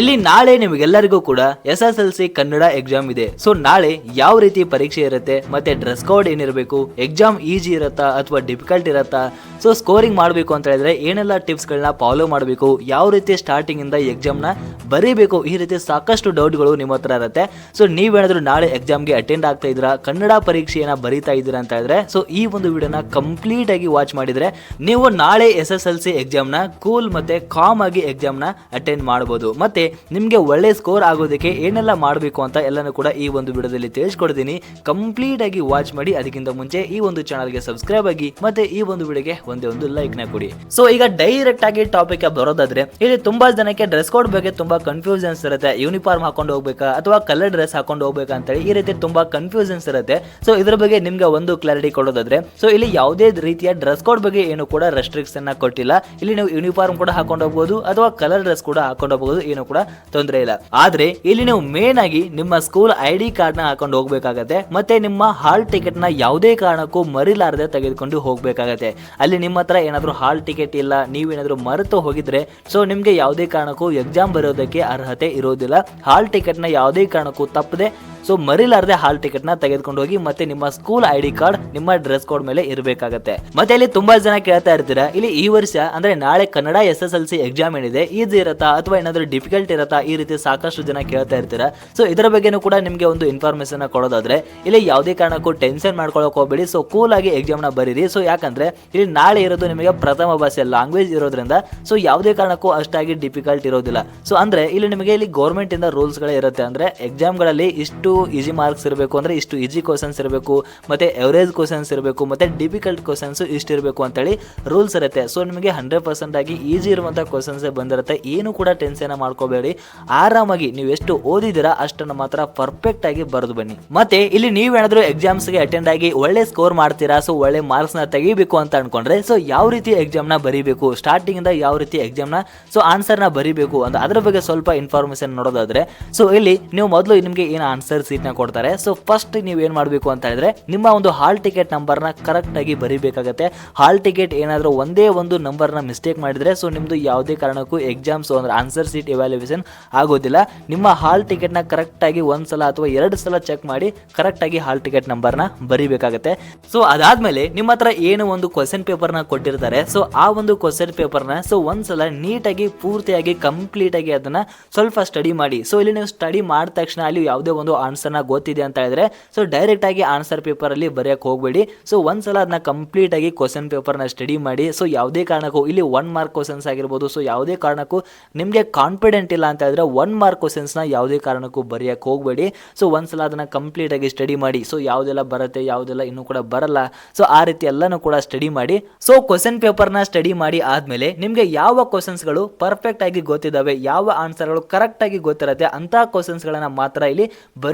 ಇಲ್ಲಿ ನಾಳೆ ನಿಮಗೆಲ್ಲರಿಗೂ ಕೂಡ S S L C Kannada exam ಇದೆ. ಸೊ ನಾಳೆ ಯಾವ ರೀತಿ ಪರೀಕ್ಷೆ ಇರುತ್ತೆ, ಮತ್ತೆ ಡ್ರೆಸ್ ಕೋಡ್ ಏನಿರಬೇಕು ಎಕ್ಸಾಮ್ ಈಜಿ ಇರುತ್ತಾ ಅಥವಾ ಡಿಫಿಕಲ್ಟ್ ಇರುತ್ತಾ? ಸೊ ಸ್ಕೋರಿಂಗ್ ಮಾಡಬೇಕು ಅಂತ ಹೇಳಿದ್ರೆ ಏನೆಲ್ಲ ಟಿಪ್ಸ್ ಗಳನ್ನ ಫಾಲೋ ಮಾಡಬೇಕು, ಯಾವ ರೀತಿ ಸ್ಟಾರ್ಟಿಂಗ್ ಇಂದ ಎಕ್ಸಾಮ್ನ ಬರೀಬೇಕು, ಈ ರೀತಿ ಸಾಕಷ್ಟು ಡೌಟ್ಗಳು ನಿಮ್ಮ ಹತ್ರ ಇರುತ್ತೆ. ಸೊ ನೀವೇನಾದ್ರೂ ನಾಳೆ ಎಕ್ಸಾಮ್ಗೆ ಅಟೆಂಡ್ ಆಗ್ತಾ ಇದ್ದೀರಾ, ಕನ್ನಡ ಪರೀಕ್ಷೆಯನ್ನ ಬರೀತಾ ಇದ್ದೀರಾ ಅಂತ ಹೇಳಿದ್ರೆ ಸೊ ಈ ಒಂದು ವಿಡಿಯೋನ ಕಂಪ್ಲೀಟ್ ಆಗಿ ವಾಚ್ ಮಾಡಿದ್ರೆ ನೀವು ನಾಳೆ ಎಸ್ ಎಸ್ ಎಲ್ ಸಿ ಎಕ್ಸಾಮ್ನ ಕೂಲ್ ಮತ್ತೆ ಕಾಮ್ ಆಗಿ ಎಕ್ಸಾಮ್ನ ಅಟೆಂಡ್ ಮಾಡಬಹುದು ಮತ್ತೆ ನಿಮಗೆ ಒಳ್ಳೆ ಸ್ಕೋರ್ ಆಗೋದಕ್ಕೆ ಏನೆಲ್ಲ ಮಾಡಬೇಕು ಅಂತ ಎಲ್ಲನೂ ಕೂಡ ಈ ಒಂದು ವಿಡಿಯೋದಲ್ಲಿ ತಿಳಿಸ್ಕೊಡ್ತೀನಿ. ಕಂಪ್ಲೀಟ್ ಆಗಿ ವಾಚ್ ಮಾಡಿ, ಅದಕ್ಕಿಂತ ಮುಂಚೆ ಈ ಒಂದು ಚಾನಲ್ಗೆ ಸಬ್ಸ್ಕ್ರೈಬ್ ಆಗಿ, ಮತ್ತೆ ಈ ಒಂದು ವಿಡಿಯೋಗೆ ಒಂದೇ ಒಂದು ಲೈಕ್ನ ಕೊಡಿ. ಸೊ ಈಗ ಡೈರೆಕ್ಟ್ ಆಗಿ ಟಾಪಿಕ್ ಬರೋದಾದ್ರೆ, ಇಲ್ಲಿ ತುಂಬಾ ಜನಕ್ಕೆ ಡ್ರೆಸ್ ಕೋಡ್ ಬಗ್ಗೆ ತುಂಬಾ ಕನ್ಫ್ಯೂಷನ್ಸ್ ಇರುತ್ತೆ. ಯೂನಿಫಾರ್ಮ್ ಹಾಕೊಂಡು ಹೋಗ್ಬೇಕಾ, ಅಥವಾ ಕಲರ್ ಡ್ರೆಸ್ ಹಾಕೊಂಡು ಹೋಗ್ಬೇಕಾ ಅಂತ ಹೇಳಿ ಈ ರೀತಿ ತುಂಬಾ ಕನ್ಫ್ಯೂಷನ್ಸ್ ಇರುತ್ತೆ. ಸೊ ಇದ್ರ ಬಗ್ಗೆ ನಿಮ್ಗೆ ಒಂದು ಕ್ಲಾರಿಟಿ ಕೊಡೋದಾದ್ರೆ ಸೊ ಇಲ್ಲಿ ಯಾವುದೇ ರೀತಿಯ ಡ್ರೆಸ್ ಕೋಡ್ ಬಗ್ಗೆ ಏನು ಕೂಡ ರೆಸ್ಟ್ರಿಕ್ಷನ್ ಕೊಟ್ಟಿಲ್ಲ. ಇಲ್ಲಿ ನೀವು ಯೂನಿಫಾರ್ಮ್ ಕೂಡ ಹಾಕೊಂಡು ಹೋಗ್ಬೋದು, ಅಥವಾ ಕಲರ್ ಡ್ರೆಸ್ ಕೂಡ ಹಾಕೊಂಡು ಹೋಗ್ಬೋದು, ಏನು ಕೂಡ ತೊಂದರೆ ಇಲ್ಲ. ಆದ್ರೆ ಇಲ್ಲಿ ನೀವು ಮೇನ್ ಆಗಿ ನಿಮ್ಮ ಸ್ಕೂಲ್ ಐ ಡಿ ಕಾರ್ಡ್ನ ಹಾಕೊಂಡು ಹೋಗ್ಬೇಕಾಗತ್ತೆ, ಮತ್ತೆ ನಿಮ್ಮ ಹಾಲ್ ಟಿಕೆಟ್ನ ಯಾವುದೇ ಕಾರಣಕ್ಕೂ ಮರಿಲಾರದೆ ತೆಗೆದುಕೊಂಡು ಹೋಗ್ಬೇಕಾಗತ್ತೆ. ಅಲ್ಲಿ ನಿಮ್ಮ ಹತ್ರ ಏನಾದ್ರು ಹಾಲ್ ಟಿಕೆಟ್ ಇಲ್ಲ, ನೀವೇನಾದ್ರೂ ಮರೆತು ಹೋಗಿದ್ರೆ ಸೊ ನಿಮ್ಗೆ ಯಾವುದೇ ಕಾರಣಕ್ಕೂ ಎಕ್ಸಾಮ್ ಬರೋದಕ್ಕೆ ಅರ್ಹತೆ ಇರೋದಿಲ್ಲ. ಹಾಲ್ ಟಿಕೆಟ್ನ ಯಾವುದೇ ಕಾರಣಕ್ಕೂ ತಪ್ಪದೆ ಸೊ ಮರಿಲಾರದೆ ಹಾಲ್ ಟಿಕೆಟ್ನ ತೆಗೆದುಕೊಂಡು ಹೋಗಿ ಮತ್ತೆ ನಿಮ್ಮ ಸ್ಕೂಲ್ ಐ ಡಿ ಕಾರ್ಡ್ ನಿಮ್ಮ ಡ್ರೆಸ್ ಕೋಡ್ ಮೇಲೆ ಇರಬೇಕಾಗತ್ತೆ. ಮತ್ತೆ ಇಲ್ಲಿ ತುಂಬಾ ಜನ ಕೇಳ್ತಾ ಇರ್ತೀರಾ, ಇಲ್ಲಿ ಈ ವರ್ಷ ಅಂದ್ರೆ ನಾಳೆ Kannada S S L C exam ಏನಿದೆ ಈಸಿ ಇರತ್ತಾ ಅಥವಾ ಏನಾದ್ರು ಡಿಫಿಕಲ್ಟ್ ಇರತ್ತಾ? ಈ ರೀತಿ ಸಾಕಷ್ಟು ಜನ ಕೇಳ್ತಾ ಇರ್ತೀರಾ. ಸೊ ಇದರ ಬಗ್ಗೆನೂ ಕೂಡ ನಿಮಗೆ ಒಂದು ಇನ್ಫಾರ್ಮೇಶನ್ ಕೊಡೋದಾದ್ರೆ, ಇಲ್ಲಿ ಯಾವುದೇ ಕಾರಣಕ್ಕೂ ಟೆನ್ಷನ್ ಮಾಡ್ಕೊಳಕ್ ಹೋಗ್ಬೇಡಿ. ಸೊ ಕೂಲ್ ಆಗಿ ಎಕ್ಸಾಮ್ನ ಬರೀರಿ. ಸೊ ಯಾಕಂದ್ರೆ ಇಲ್ಲಿ ನಾಳೆ ಇರೋದು ನಿಮಗೆ ಪ್ರಥಮ ಭಾಷೆ ಲ್ಯಾಂಗ್ವೇಜ್ ಇರೋದ್ರಿಂದ ಸೊ ಯಾವುದೇ ಕಾರಣಕ್ಕೂ ಅಷ್ಟಾಗಿ ಡಿಫಿಕಲ್ಟ್ ಇರೋದಿಲ್ಲ. ಸೊ ಅಂದ್ರೆ ಇಲ್ಲಿ ನಿಮಗೆ ಇಲ್ಲಿ ಗೌರ್ಮೆಂಟ್ ಇಂದ ರೂಲ್ಸ್ ಗಳೇ ಇರುತ್ತೆ. ಅಂದ್ರೆ ಎಕ್ಸಾಮ್ಗಳಲ್ಲಿ ಇಷ್ಟು ಈಸಿ ಮಾರ್ಕ್ಸ್ ಇರಬೇಕು ಅಂದ್ರೆ ಇಷ್ಟು ಈಸಿ ಕ್ವಶನ್ಸ್ ಇರಬೇಕು, ಮತ್ತೆ ಎವರೇಜ್ ಕ್ವಶನ್ಸ್ ಇರಬೇಕು, ಮತ್ತೆ ಡಿಫಿಕಲ್ಟ್ ಕ್ವಶನ್ಸು ಇಷ್ಟು ಇರಬೇಕು ಅಂತೇಳಿ ರೂಲ್ಸ್ ಇರುತ್ತೆ. ಸೊ ನಿಮಗೆ ಹಂಡ್ರೆಡ್ ಪರ್ಸೆಂಟ್ ಆಗಿ ಈಸಿ ಇರುವಂಥ ಕ್ವಶನ್ಸೇ ಬಂದಿರುತ್ತೆ. ಏನು ಕೂಡ ಟೆನ್ಷನ್ ಮಾಡ್ಕೋಬೇಡಿ. ಆರಾಮಾಗಿ ನೀವು ಎಷ್ಟು ಓದಿದ್ದೀರಾ ಅಷ್ಟನ್ನು ಮಾತ್ರ ಪರ್ಫೆಕ್ಟ್ ಆಗಿ ಬರೆದು ಬನ್ನಿ. ಮತ್ತೆ ಇಲ್ಲಿ ನೀವೇನಾದರೂ ಎಕ್ಸಾಮ್ಸ್ಗೆ ಅಟೆಂಡ್ ಆಗಿ ಒಳ್ಳೆ ಸ್ಕೋರ್ ಮಾಡ್ತೀರಾ ಸೊ ಒಳ್ಳೆ ಮಾರ್ಕ್ಸ್ನ ತೆಗಿಬೇಕು ಅಂತ ಅನ್ಕೊಂಡ್ರೆ ಸೊ ಯಾವ ರೀತಿ ಎಕ್ಸಾಮ್ನ ಬರೀಬೇಕು ಸ್ಟಾರ್ಟಿಂಗ್ ಇಂದ ಯಾವ ರೀತಿ ಎಕ್ಸಾಮ್ನ ಸೊ ಆನ್ಸರ್ನ ಬರೀಬೇಕು ಅಂತ ಅದ್ರ ಬಗ್ಗೆ ಸ್ವಲ್ಪ ಇನ್ಫಾರ್ಮೇಷನ್ ನೋಡೋದಾದ್ರೆ ಸೊ ಇಲ್ಲಿ ನೀವು ಮೊದಲು ನಿಮಗೆ ಏನು ಆನ್ಸರ್ ಸೀಟ್ನ ಕೊಡ್ತಾರೆ. ಸೊ ಫಸ್ಟ್ ನೀವು ಏನ್ ಮಾಡಬೇಕು ಅಂತ ಹೇಳಿದ್ರೆ, ನಿಮ್ಮ ಒಂದು ಹಾಲ್ ಟಿಕೆಟ್ ನಂಬರ್ನ ಕರೆಕ್ಟ್ ಆಗಿ ಬರೀಬೇಕಾಗತ್ತೆ. ಹಾಲ್ ಟಿಕೆಟ್ ಏನಾದರೂ ಒಂದೇ ಒಂದು ನಂಬರ್ನ ಮಿಸ್ಟೇಕ್ ಮಾಡಿದ್ರೆ ಸೊ ನಿಮ್ದು ಯಾವುದೇ ಕಾರಣಕ್ಕೂ ಎಕ್ಸಾಮ್ಸ್ ಅಂದ್ರೆ ಆನ್ಸರ್ ಸೀಟ್ ಎವ್ಯಾಲ್ಯೂಯೇಷನ್ ಆಗೋದಿಲ್ಲ. ನಿಮ್ಮ ಹಾಲ್ ಟಿಕೆಟ್ನ ಕರೆಕ್ಟ್ ಆಗಿ ಒಂದ್ ಸಲ ಅಥವಾ ಎರಡು ಸಲ ಚೆಕ್ ಮಾಡಿ ಕರೆಕ್ಟ್ ಆಗಿ ಹಾಲ್ ಟಿಕೆಟ್ ನಂಬರ್ನ ಬರೀಬೇಕಾಗತ್ತೆ. ಸೊ ಅದಾದ್ಮೇಲೆ ನಿಮ್ಮ ಹತ್ರ ಏನು ಒಂದು ಕ್ವಶನ್ ಪೇಪರ್ನ ಕೊಟ್ಟಿರ್ತಾರೆ ಸೊ ಆ ಒಂದು ಕ್ವಶನ್ ಪೇಪರ್ನ ಸೊ ಒಂದ್ಸಲ ನೀಟಾಗಿ, ಪೂರ್ತಿಯಾಗಿ ಕಂಪ್ಲೀಟ್ ಆಗಿ ಅದನ್ನ ಸ್ವಲ್ಪ ಸ್ಟಡಿ ಮಾಡಿ. ಸೊ ಇಲ್ಲಿ ನೀವು ಸ್ಟಡಿ ಮಾಡಿದ ತಕ್ಷಣ ಅಲ್ಲಿ ಯಾವುದೇ ಒಂದು ಆನ್ಸರ್ನ ಗೊತ್ತಿದೆ ಅಂತ ಹೇಳಿದ್ರೆ ಸೊ ಡೈರೆಕ್ಟ್ ಆಗಿ ಆನ್ಸರ್ ಪೇಪರ್ ಅಲ್ಲಿ ಬರೆಯಕ್ಕೆ ಹೋಗ್ಬೇಡಿ. ಸೊ ಒಂದ್ಸಲ ಅದನ್ನ ಕಂಪ್ಲೀಟ್ ಆಗಿ ಕ್ವಶನ್ ಪೇಪರ್ನ ಸ್ಟಡಿ ಮಾಡಿ ಸೊ ಯಾವುದೇ ಕಾರಣಕ್ಕೂ, ಇಲ್ಲಿ ಒನ್ ಮಾರ್ಕ್ ಕ್ವಶನ್ಸ್ ಆಗಿರ್ಬೋದು ಸೊ ಯಾವುದೇ ಕಾರಣಕ್ಕೂ ನಿಮಗೆ ಕಾನ್ಫಿಡೆಂಟ್ ಇಲ್ಲ ಅಂತ ಹೇಳಿದ್ರೆ ಒನ್ ಮಾರ್ಕ್ ಕ್ವಶನ್ಸ್ನ ಯಾವುದೇ ಕಾರಣಕ್ಕೂ ಬರೆಯಕ್ಕೆ ಹೋಗಬೇಡಿ. ಸೊ ಒಂದ್ಸಲ ಅದನ್ನ ಕಂಪ್ಲೀಟ್ ಆಗಿ ಸ್ಟಡಿ ಮಾಡಿ ಸೊ ಯಾವುದೆಲ್ಲ ಬರುತ್ತೆ, ಯಾವುದೆಲ್ಲ ಇನ್ನೂ ಕೂಡ ಬರಲ್ಲ ಸೊ ಆ ರೀತಿ ಎಲ್ಲನೂ ಕೂಡ ಸ್ಟಡಿ ಮಾಡಿ. ಸೊ ಕ್ವಶನ್ ಪೇಪರ್ನ ಸ್ಟಡಿ ಮಾಡಿ ಆದ್ಮೇಲೆ ನಿಮಗೆ ಯಾವ ಕ್ವಶನ್ಸ್ಗಳು ಪರ್ಫೆಕ್ಟ್ ಆಗಿ ಗೊತ್ತಿದ್ದಾವೆ, ಯಾವ ಆನ್ಸರ್ಗಳು ಕರೆಕ್ಟ್ ಆಗಿ ಗೊತ್ತಿರುತ್ತೆ ಅಂತ ಕ್ವಶನ್ಸ್ ಗಳನ್ನ ಮಾತ್ರ ಇಲ್ಲಿ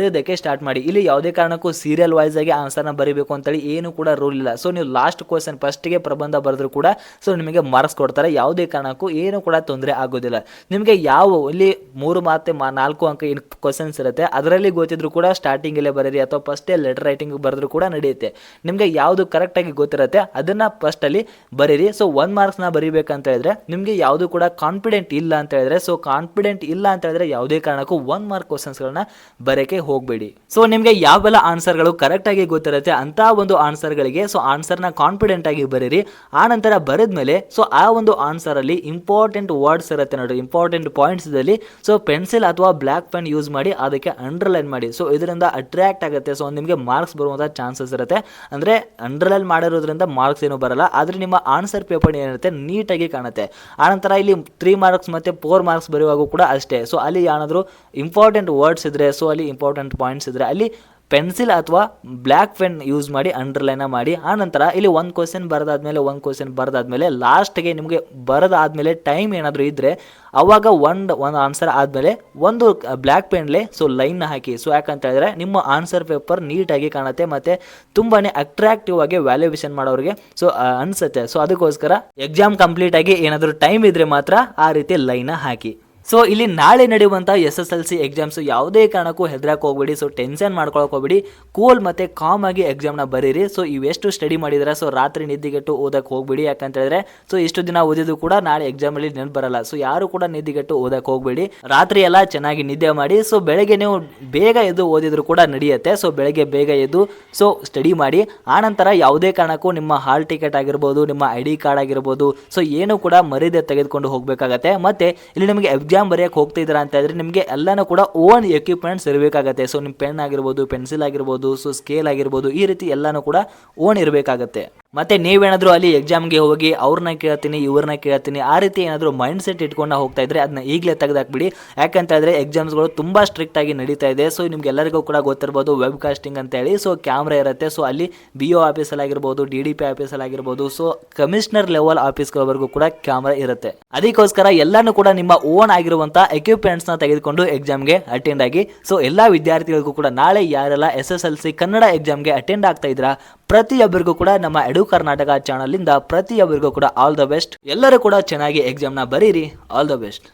ಬರೆಯೋದಕ್ಕೆ ಸ್ಟಾರ್ಟ್ ಮಾಡಿ. ಇಲ್ಲಿ ಯಾವುದೇ ಕಾರಣಕ್ಕೂ ಸೀರಿಯಲ್ ವೈಸ್ ಆಗಿ ಆನ್ಸರ್ನ ಬರೀಬೇಕು ಅಂತೇಳಿ ಏನು ಕೂಡ ರೂಲ್ ಇಲ್ಲ. ಸೊ ನೀವು ಲಾಸ್ಟ್ ಕ್ವಶನ್ ಫಸ್ಟ್ಗೆ ಪ್ರಬಂಧ ಬರೆದ್ರು ಕೂಡ ಸೊ ನಿಮಗೆ ಮಾರ್ಕ್ಸ್ ಕೊಡ್ತಾರೆ. ಯಾವುದೇ ಕಾರಣಕ್ಕೂ ಏನು ಕೂಡ ತೊಂದರೆ ಆಗೋದಿಲ್ಲ. ನಿಮಗೆ ಯಾವ, ಇಲ್ಲಿ ಮೂರು ಮಾತೆ ನಾಲ್ಕು ಅಂಕ ಏನು ಕ್ವಶನ್ಸ್ ಇರುತ್ತೆ, ಅದರಲ್ಲಿ ಗೊತ್ತಿದ್ರು ಕೂಡ ಸ್ಟಾರ್ಟಿಂಗಲ್ಲೇ ಬರೀರಿ ಅಥವಾ ಫಸ್ಟೇ ಲೆಟರ್ ರೈಟಿಂಗ್ ಬರೆದ್ರು ಕೂಡ ನಡೆಯುತ್ತೆ. ನಿಮಗೆ ಯಾವುದು ಕರೆಕ್ಟಾಗಿ ಗೊತ್ತಿರುತ್ತೆ, ಅದನ್ನ ಫಸ್ಟ್ ಅಲ್ಲಿ ಬರೀರಿ. ಸೊ ಒನ್ ಮಾರ್ಕ್ಸ್ನ ಬರೀಬೇಕಂತ ಹೇಳಿದ್ರೆ, ನಿಮಗೆ ಯಾವುದು ಕೂಡ ಕಾನ್ಫಿಡೆಂಟ್ ಇಲ್ಲ ಅಂತ ಹೇಳಿದ್ರೆ ಸೊ ಕಾನ್ಫಿಡೆಂಟ್ ಇಲ್ಲ ಅಂತ ಹೇಳಿದ್ರೆ ಯಾವುದೇ ಕಾರಣಕ್ಕೂ ಒನ್ ಮಾರ್ಕ್ ಕ್ವಶನ್ಸ್ಗಳನ್ನ ಬರೋಕ್ಕೆ ಹೋಗಬೇಡಿ. ಸೊ ನಿಮಗೆ ಯಾವೆಲ್ಲ ಆನ್ಸರ್ಗಳು ಕರೆಕ್ಟ್ ಆಗಿ ಗೊತ್ತಿರುತ್ತೆ ಅಂತ ಒಂದು ಆನ್ಸರ್ಗಳಿಗೆ ಸೊ ಆನ್ಸರ್ನ ಕಾನ್ಫಿಡೆಂಟ್ ಆಗಿ ಬರೀರಿ. ಆ ನಂತರ ಬರೆದ್ಮೇಲೆ ಸೊ ಆ ಒಂದು ಆನ್ಸರ್ ಅಲ್ಲಿ ಇಂಪಾರ್ಟೆಂಟ್ ವರ್ಡ್ಸ್ ಇರುತ್ತೆ ನೋಡಿ ಇಂಪಾರ್ಟೆಂಟ್ ಪಾಯಿಂಟ್ಸ್ ಅಲ್ಲಿ ಸೊ ಪೆನ್ಸಿಲ್ ಅಥವಾ ಬ್ಲ್ಯಾಕ್ ಪೆನ್ ಯೂಸ್ ಮಾಡಿ ಅದಕ್ಕೆ ಅಂಡರ್ಲೈನ್ ಮಾಡಿ. ಸೊ ಇದರಿಂದ ಅಟ್ರಾಕ್ಟ್ ಆಗುತ್ತೆ. ಸೊ ನಿಮಗೆ ಮಾರ್ಕ್ಸ್ ಬರುವಂತಹ ಚಾನ್ಸಸ್ ಇರುತ್ತೆ. ಅಂದ್ರೆ ಅಂಡರ್ಲೈನ್ ಮಾಡಿರೋದ್ರಿಂದ ಮಾರ್ಕ್ಸ್ ಏನು ಬರಲ್ಲ. ಆದರೆ ನಿಮ್ಮ ಆನ್ಸರ್ ಪೇಪರ್ ಏನಿರುತ್ತೆ ನೀಟಾಗಿ ಕಾಣುತ್ತೆ. ಆನಂತರ ಇಲ್ಲಿ ತ್ರೀ ಮಾರ್ಕ್ಸ್ ಮತ್ತೆ ಫೋರ್ ಮಾರ್ಕ್ಸ್ ಬರೆಯುವಾಗ ಕೂಡ ಅಷ್ಟೇ. ಸೊ ಅಲ್ಲಿ ಏನಾದರೂ ಇಂಪಾರ್ಟೆಂಟ್ ವರ್ಡ್ಸ್ ಇದ್ದರೆ ಸೊ ಅಲ್ಲಿ ಇಂಪಾರ್ಟೆಂಟ್ ಪಾಯಿಂಟ್ಸ್ ಇದ್ದರೆ ಅಲ್ಲಿ ಪೆನ್ಸಿಲ್ ಅಥವಾ ಬ್ಲ್ಯಾಕ್ ಪೆನ್ ಯೂಸ್ ಮಾಡಿ ಅಂಡರ್ಲೈನ ಮಾಡಿ ಆನಂತರ ಇಲ್ಲಿ ಒಂದು ಕ್ವಶನ್ ಬರೆದಾದ್ಮೇಲೆ ಒಂದು ಕ್ವಶನ್ ಬರೆದಾದ್ಮೇಲೆ ಲಾಸ್ಟ್ಗೆ ನಿಮಗೆ ಬರೆದಾದ್ಮೇಲೆ ಟೈಮ್ ಏನಾದರೂ ಇದ್ದರೆ ಅವಾಗ ಒಂದು ಒಂದು ಆನ್ಸರ್ ಆದಮೇಲೆ ಒಂದು ಬ್ಲ್ಯಾಕ್ ಪೆನ್ಲೆ ಸೊ ಲೈನ್ನ ಹಾಕಿ. ಸೊ ಯಾಕಂತ ಹೇಳಿದ್ರೆ ನಿಮ್ಮ ಆನ್ಸರ್ ಪೇಪರ್ ನೀಟಾಗಿ ಕಾಣುತ್ತೆ ಮತ್ತು ತುಂಬಾ ಅಟ್ರಾಕ್ಟಿವ್ ಆಗಿ ವ್ಯಾಲ್ಯೂಯೇಷನ್ ಮಾಡೋರಿಗೆ ಸೊ ಅನಿಸುತ್ತೆ. ಸೊ ಅದಕ್ಕೋಸ್ಕರ ಎಕ್ಸಾಮ್ ಕಂಪ್ಲೀಟ್ ಆಗಿ ಏನಾದರೂ ಟೈಮ್ ಇದ್ದರೆ ಮಾತ್ರ ಆ ರೀತಿ ಲೈನ ಹಾಕಿ. ಸೊ ಇಲ್ಲಿ ನಾಳೆ ನಡೆಯುವಂಥ S S L C exams ಯಾವುದೇ ಕಾರಣಕ್ಕೂ ಹೆದರಕ್ಕೆ ಹೋಗ್ಬೇಡಿ. ಸೊ ಟೆನ್ಷನ್ ಮಾಡ್ಕೊಳಕ್ ಹೋಗ್ಬೇಡಿ. ಕೂಲ್ ಮತ್ತೆ ಕಾಮ್ ಆಗಿ ಎಕ್ಸಾಮ್ನ ಬರೀರಿ. ಸೊ ಇವೆಷ್ಟು ಸ್ಟಡಿ ಮಾಡಿದ್ರೆ? ಸೊ ರಾತ್ರಿ ನಿದ್ದೆಗೆಟ್ಟು ಓದಕ್ಕೆ ಹೋಗ್ಬೇಡಿ. ಯಾಕಂತ ಹೇಳಿದ್ರೆ ಸೊ ಇಷ್ಟು ದಿನ ಓದಿದ್ದು ಕೂಡ ನಾಳೆ ಎಕ್ಸಾಮಲ್ಲಿ ನೆನಪು ಬರಲ್ಲ. ಸೊ ಯಾರು ಕೂಡ ನಿದ್ದೆಗೆಟ್ಟು ಓದಕ್ಕೆ ಹೋಗ್ಬೇಡಿ. ರಾತ್ರಿ ಎಲ್ಲ ಚೆನ್ನಾಗಿ ನಿದ್ದೆ ಮಾಡಿ. ಸೊ ಬೆಳಗ್ಗೆ ನೀವು ಬೇಗ ಎದ್ದು ಓದಿದ್ರು ಕೂಡ ನಡೆಯುತ್ತೆ. ಸೊ ಬೆಳಗ್ಗೆ ಬೇಗ ಎದ್ದು ಸೊ ಸ್ಟಡಿ ಮಾಡಿ. ಆನಂತರ ಯಾವುದೇ ಕಾರಣಕ್ಕೂ ನಿಮ್ಮ ಹಾಲ್ ಟಿಕೆಟ್ ಆಗಿರ್ಬೋದು, ನಿಮ್ಮ ಐ ಡಿ ಕಾರ್ಡ್ ಆಗಿರ್ಬೋದು ಸೊ ಏನು ಕೂಡ ಮರೀದೆ ತೆಗೆದುಕೊಂಡು ಹೋಗಬೇಕಾಗತ್ತೆ. ಮತ್ತೆ, ಇಲ್ಲಿ ನಿಮಗೆ ಎಕ್ಸಾಮ್ ಬರೆಯಕ್ಕೆ ಹೋಗ್ತಾ ಇದ್ದೀರಾ ಅಂತ ಹೇಳಿದ್ರೆ ನಿಮಗೆ ಎಲ್ಲನೂ ಕೂಡ ಓನ್ ಎಕ್ವಿಪ್ಮೆಂಟ್ಸ್ ಇರಬೇಕಾಗತ್ತೆ. ಸೊ ನಿಮ್ಮ ಪೆನ್ ಆಗಿರ್ಬೋದು ಪೆನ್ಸಿಲ್ ಆಗಿರ್ಬೋದು ಸೊ ಸ್ಕೇಲ್ ಆಗಿರ್ಬೋದು, ಈ ರೀತಿ ಎಲ್ಲನೂ ಕೂಡ ಓನ್ ಇರಬೇಕಾಗತ್ತೆ. ಮತ್ತೆ ನೀವೇನಾದರೂ ಅಲ್ಲಿ ಎಕ್ಸಾಮ್ಗೆ ಹೋಗಿ ಅವ್ರನ್ನ ಕೇಳ್ತೀನಿ, ಇವ್ರನ್ನ ಕೇಳ್ತೀನಿ, ಆ ರೀತಿ ಏನಾದರೂ ಮೈಂಡ್ ಸೆಟ್ ಇಟ್ಕೊಂಡು ಹೋಗ್ತಾ ಇದ್ರೆ ಅದನ್ನ ಈಗಲೇ ತೆಗೆದಾಕ್ಬಿಡಿ. ಯಾಕಂತ ಹೇಳಿದ್ರೆ ಎಕ್ಸಾಮ್ಸ್ಗಳು ತುಂಬಾ ಸ್ಟ್ರಿಕ್ಟ್ ಆಗಿ ನಡೀತಾ ಇದೆ. ಸೊ ನಿಮ್ಗೆಲ್ಲರಿಗೂ ಕೂಡ ಗೊತ್ತಿರ್ಬೋದು ವೆಬ್ ಕಾಸ್ಟಿಂಗ್ ಅಂತ ಹೇಳಿ. ಸೊ ಕ್ಯಾಮ್ರಾ ಇರುತ್ತೆ. ಸೊ ಅಲ್ಲಿ ಬಿ ಒ ಆಗಿರ್ಬೋದು ಡಿ ಡಿ ಪಿ ಆಗಿರ್ಬೋದು. ಸೊ ಕಮಿಷನರ್ ಲೆವೆಲ್ ಆಫೀಸ್ಗಳವರೆಗೂ ಕೂಡ ಕ್ಯಾಮ್ರಾ ಇರುತ್ತೆ. ಅದಕ್ಕೋಸ್ಕರ ಎಲ್ಲಾನು ಕೂಡ ನಿಮ್ಮ ಓನ್ ಆಗಿರುವಂಥ ಎಕ್ವಿಪ್ಮೆಂಟ್ಸ್ನ ತೆಗೆದುಕೊಂಡು ಎಕ್ಸಾಮ್ಗೆ ಅಟೆಂಡ್ ಆಗಿ. ಸೊ ಎಲ್ಲ ವಿದ್ಯಾರ್ಥಿಗಳಿಗೂ ಕೂಡ ನಾಳೆ ಯಾರೆಲ್ಲ S S L C Kannada ಎಕ್ಸಾಮ್ಗೆ ಅಟೆಂಡ್ ಆಗ್ತಾ ಇದ್ರ ಪ್ರತಿಯೊಬ್ಬರಿಗೂ ಕೂಡ ನಮ್ಮ ಎಡು ಕರ್ನಾಟಕ ಚಾನಲ್ ಇಂದ ಪ್ರತಿಯೊಬ್ಬರಿಗೂ ಕೂಡ ಆಲ್ ದ ಬೆಸ್ಟ್ ಎಲ್ಲರೂ ಕೂಡ ಚೆನ್ನಾಗಿ ಎಕ್ಸಾಮ್ನ ಬರೀರಿ. All the best